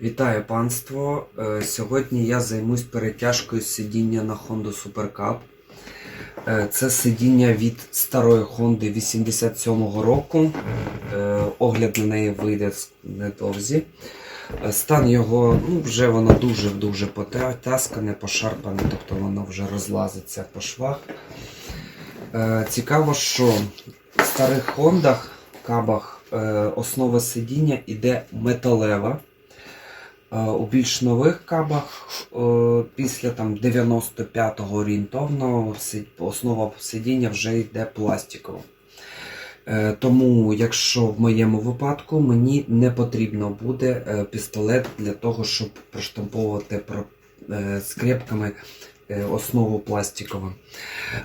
Вітаю панство! Е, Сьогодні я займусь перетяжкою сидіння на Honda Super Cup. Е, Це сидіння від старої Honda 87-го року. Е, Огляд на неї вийде недовзі. Стан його, ну, вже воно дуже-дуже потаскане, пошарпане, тобто воно вже розлазиться по швах. Цікаво, що в старих Хондах, кабах, основа сидіння іде металева. Е, У більш нових кабах е, після там 95-го орієнтовно основа сидіння вже йде пластикова. Е, Тому, якщо в моєму випадку мені не потрібно буде пістолет для того, щоб проштамповувати скрепками основу пластикову.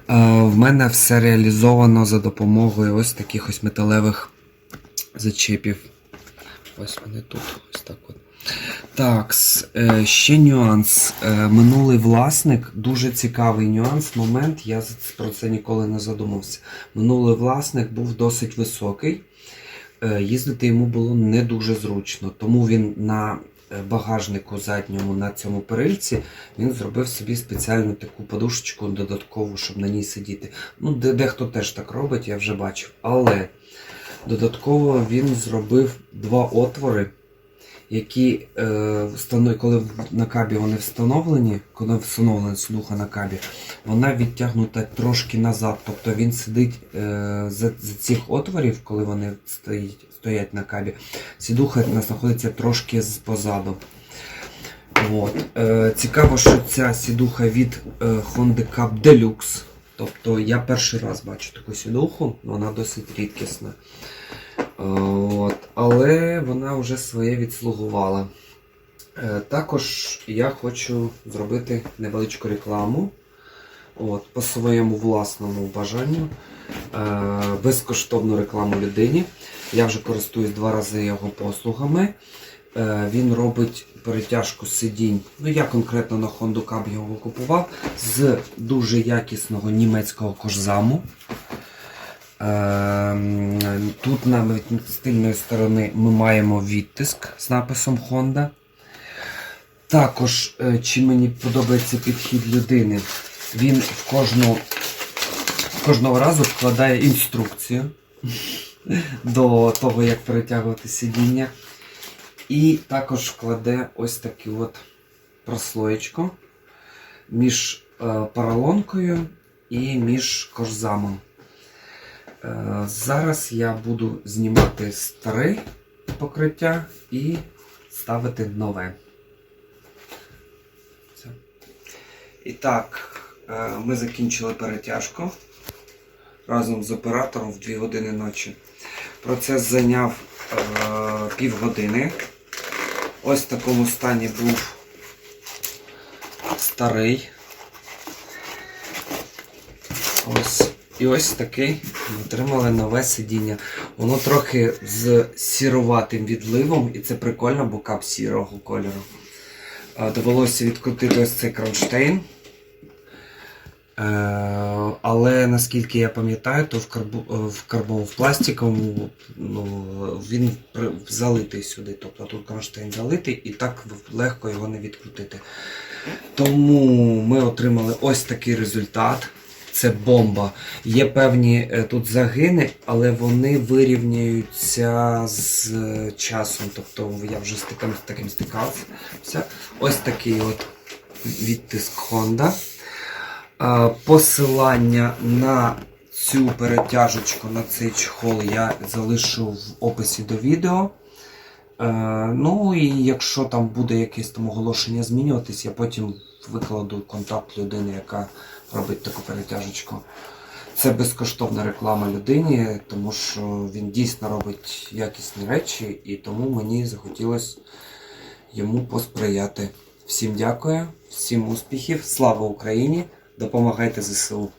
В мене все реалізовано за допомогою ось таких ось металевих зачепів. Ось вони тут, ось так от. Так, е, ще нюанс. Е, Минулий власник, дуже цікавий нюанс, момент, я про це ніколи не задумався. Минулий власник був досить високий, е, їздити йому було не дуже зручно, тому він на багажнику задньому на цьому перильці він зробив собі спеціальну таку подушечку додаткову, щоб на ній сидіти. Ну, дехто теж так робить, я вже бачив. Але додатково він зробив два отвори які е, коли на кабі вони встановлені, коли встановлена сидуха на кабі, вона відтягнута трошки назад. Тобто він сидить е, за, за цих отворів, коли вони стоять, стоять на кабі, сідуха знаходиться трошки позаду. От. Е, цікаво, що ця сідуха від е, Honda Cup Deluxe. Тобто я перший раз бачу таку сідуху, вона досить рідкісна. Е, От, але вона вже своє відслугувала. Е, Також я хочу зробити невеличку рекламу от, по своєму власному бажанню. Е, Безкоштовну рекламу людині. Я вже користуюсь два рази його послугами. Е, Він робить перетяжку сидінь. Ну, я конкретно на Honda Cup його купував з дуже якісного німецького кожзаму. Ем, Тут навіть з тильної сторони ми маємо відтиск з написом Honda. Також, е, чим мені подобається підхід людини, він в кожну, кожного разу вкладає інструкцію до того, як перетягувати сидіння. І також вкладе ось таку от прослоєчку між е, поролонкою і між кожзамом. Е, Зараз я буду знімати старе покриття і ставити нове. І так, е, ми закінчили перетяжку разом з оператором в 2 години ночі. Процес зайняв е, півгодини. Ось в такому стані був старий. Ось. І ось такий отримали нове сидіння. Воно трохи з сіруватим відливом, і це прикольно, бо кап сірого кольору. Е, Довелося відкрутити ось цей кронштейн. Е, Але наскільки я пам'ятаю, то в, е, в карбон в пластиковому ну, він залитий сюди. Тобто тут кронштейн залитий і так легко його не відкрутити. Тому ми отримали ось такий результат. Це бомба. Є певні е, тут загини, але вони вирівняються з е, часом. Тобто я вже з таким, з таким стикався. Ось такий от відтиск Honda. Е, Посилання на цю перетяжечку, на цей чехол я залишу в описі до відео. Ну і якщо там буде якесь там оголошення змінюватись, я потім викладу контакт людини, яка робить таку перетяжечку. Це безкоштовна реклама людині, тому що він дійсно робить якісні речі, і тому мені захотілося йому посприяти. Всім дякую, всім успіхів, слава Україні! Допомагайте ЗСУ!